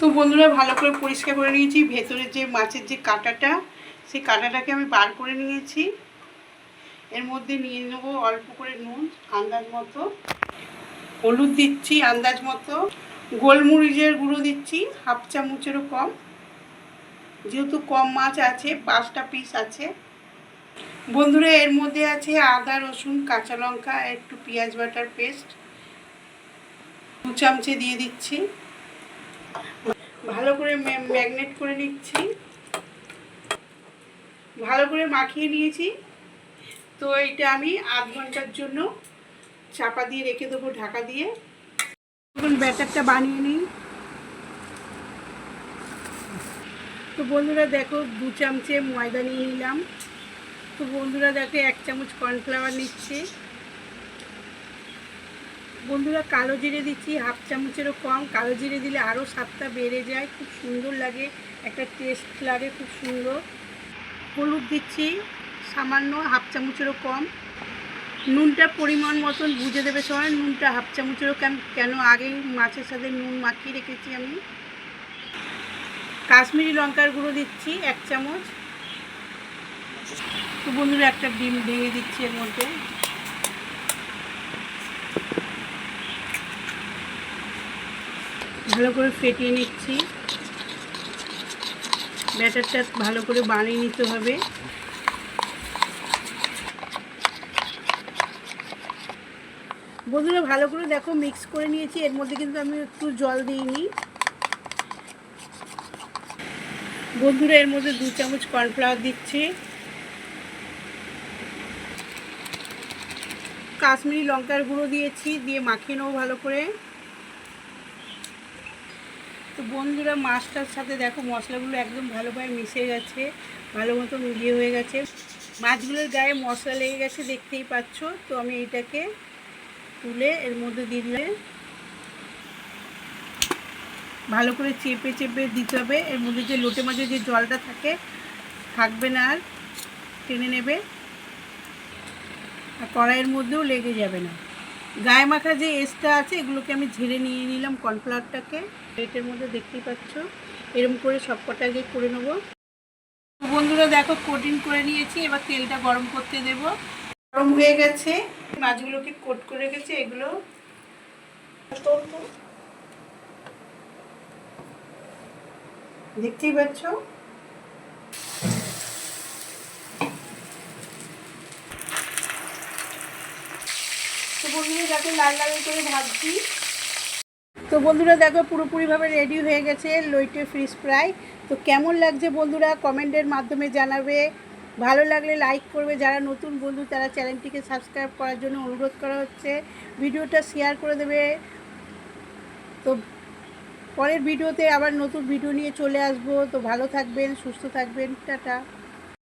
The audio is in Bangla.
তো বন্ধুরা, ভালো করে পরিষ্কার করে নিয়েছি। ভেতরের যে মাছের যে কাঁটাটা, সেই কাঁটাটাকে আমি বার করে নিয়েছি। এর মধ্যে নিয়ে নেব অল্প করে নুন, আন্দাজ মতো। হলুদ দিচ্ছি, আন্দাজ মতো। গোলমরিচের গুঁড়ো দিচ্ছি, হাফ চামচেরও কম। যেহেতু কম মাছ আছে, পাঁচটা পিস আছে। বন্ধুরা, এর মধ্যে আছে আদা, রসুন, কাঁচা লঙ্কা, একটু পেঁয়াজ বাটার পেস্ট। দু চামচে দিয়ে দিচ্ছি। ভালো করে ম্যাগনেট করে নিচ্ছি। ভালো করে মাখিয়ে নিয়েছি। তো এটা আমি আধ ঘণ্টার জন্য চাপা দিয়ে রেখে দেবো ঢাকা দিয়ে। এখন ব্যাটারটা বানিয়ে নিই। তো বন্ধুরা দেখো, দু চামচে ময়দা নিয়ে নিলাম। তো বন্ধুরা দেখো, এক চামচ কর্নফ্লাওয়ার নিচ্ছি। বন্ধুরা, কালো জিরে দিচ্ছি, হাফ চামচেরও কম। কালো জিরে দিলে আরও স্বাদটা বেড়ে যায়, খুব সুন্দর লাগে, একটা টেস্ট লাগে, খুব সুন্দর। হলুদ দিচ্ছি, সামান্য হাফ চামচেরও কম। নুনটা পরিমাণ মতন বুঝে দেবে সবাই, নুনটা হাফ চামচেরও কেন কেন আগেই মাছের সাথে নুন মাখিয়ে রেখেছি আমি। কাশ্মীরি লঙ্কার গুঁড়ো দিচ্ছি, এক চামচ। তো বন্ধুরা, একটা ডিম ভেঙে দিচ্ছি এর মধ্যে। ভালো করে ফেটিয়ে নিচ্ছি। ব্যাটারটা ভালো করে বানিয়ে নিতে হবে। বন্ধুরা, ভালো করে দেখো মিক্স করে নিয়েছি। এর মধ্যে কিন্তু আমি একটু জল দিইনি। বন্ধুরা, এর মধ্যে দু চামচ কর্নফ্লাওয়ার দিচ্ছি। কাশ্মীরি লঙ্কার গুঁড়ো দিয়েছি, দিয়ে মাখিয়ে নেব ভালো করে। তো বন্ধুরা মাছটার সাথে দেখো মশলাগুলো একদম ভালোভাবে মিশে গেছে, ভালো মতো মিলিয়ে হয়ে গেছে। মাছগুলোর গায়ে মশলা লেগে গেছে, দেখতেই পাচ্ছ। তো আমি এইটাকে তুলে এর মধ্যে দিলে ভালো করে চেপে চেপে দিতে হবে। এর মধ্যে যে লোটে মাঝে যে জলটা থাকে, থাকবে না আর, টেনে নেবে। আর কড়াইয়ের মধ্যেও লেগে যাবে না। গায়ে মাখা যে এসটা আছে, এগুলোকে আমি ঝেড়ে নিয়ে নিলাম কর্নফ্লাওয়ারটাকে। প্লেটের মধ্যে দেখতেই পাচ্ছ। এরকম করে সব কটা আগে করে নেব। বন্ধুরা, দেখো কোটিং করে নিয়েছি। এবার তেলটা গরম করতে দেব। গরম হয়ে গেছে। মাছগুলোকে কোট করে রেখেছি। এগুলো দেখতেই পাচ্ছ? বন্ধুরা, দেখো, লাল লাল করে ভাজছি। তো বন্ধুরা দেখো, পুরোপুরিভাবে রেডি হয়ে গেছে লইটে ফিশ ফ্রাই তো কেমন লাগছে বন্ধুরা কমেন্টের মাধ্যমে জানাবে। ভালো লাগলে লাইক করবে। যারা নতুন বন্ধু, তারা চ্যানেলটিকে সাবস্ক্রাইব করার জন্য অনুরোধ করা হচ্ছে। ভিডিওটা শেয়ার করে দেবে। তো পরের ভিডিওতে আবার নতুন ভিডিও নিয়ে চলে আসব। তো ভালো থাকবেন, সুস্থ থাকবেন। টাটা।